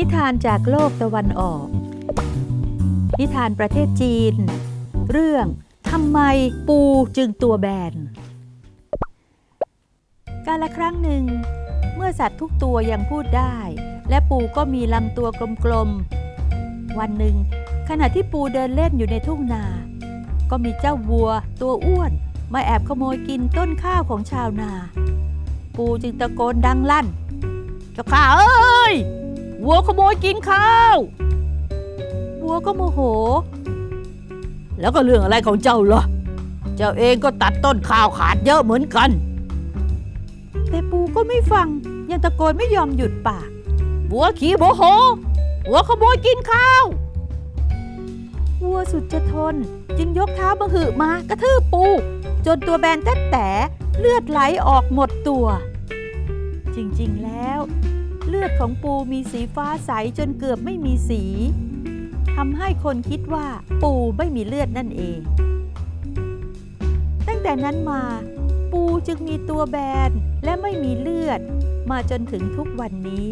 นิทานจากโลกตะวันออก นิทานประเทศจีน เรื่องทำไมปูจึงตัวแบน การละครั้งหนึ่ง เมื่อสัตว์ทุกตัวยังพูดได้ และปูก็มีลำตัวกลมๆ วันหนึ่ง ขณะที่ปูเดินเล่นอยู่ในทุ่งนา ก็มีเจ้าวัวตัวอ้วน มาแอบขโมยกินต้นข้าวของชาวนา ปูจึงตะโกนดังลั่น เจ้าข้าเอ้ย วัวขโมยกินข้าววัวก็โมโห แล้วก็เรื่องอะไรของเจ้าล่ะเจ้าเองก็ตัดต้นข้าวขาดเยอะเหมือนกัน แต่ปูก็ไม่ฟัง ยังตะโกนไม่ยอมหยุดปากวัวขี่โมโหวัวขโมยกินข้าววัวสุดจะทน จึงยกเท้าบังหือมากระทืบปู จนตัวแบนแต๊ะแต่เลือดไหลออกหมดตัว จริงๆแล้ว เลือดของปูมีสีฟ้าใสจนเกือบไม่มีสีทำให้คนคิดว่าปูไม่มีเลือดนั่นเอง ตั้งแต่นั้นมา ปูจึงมีตัวแบนและไม่มีเลือด มาจนถึงทุกวันนี้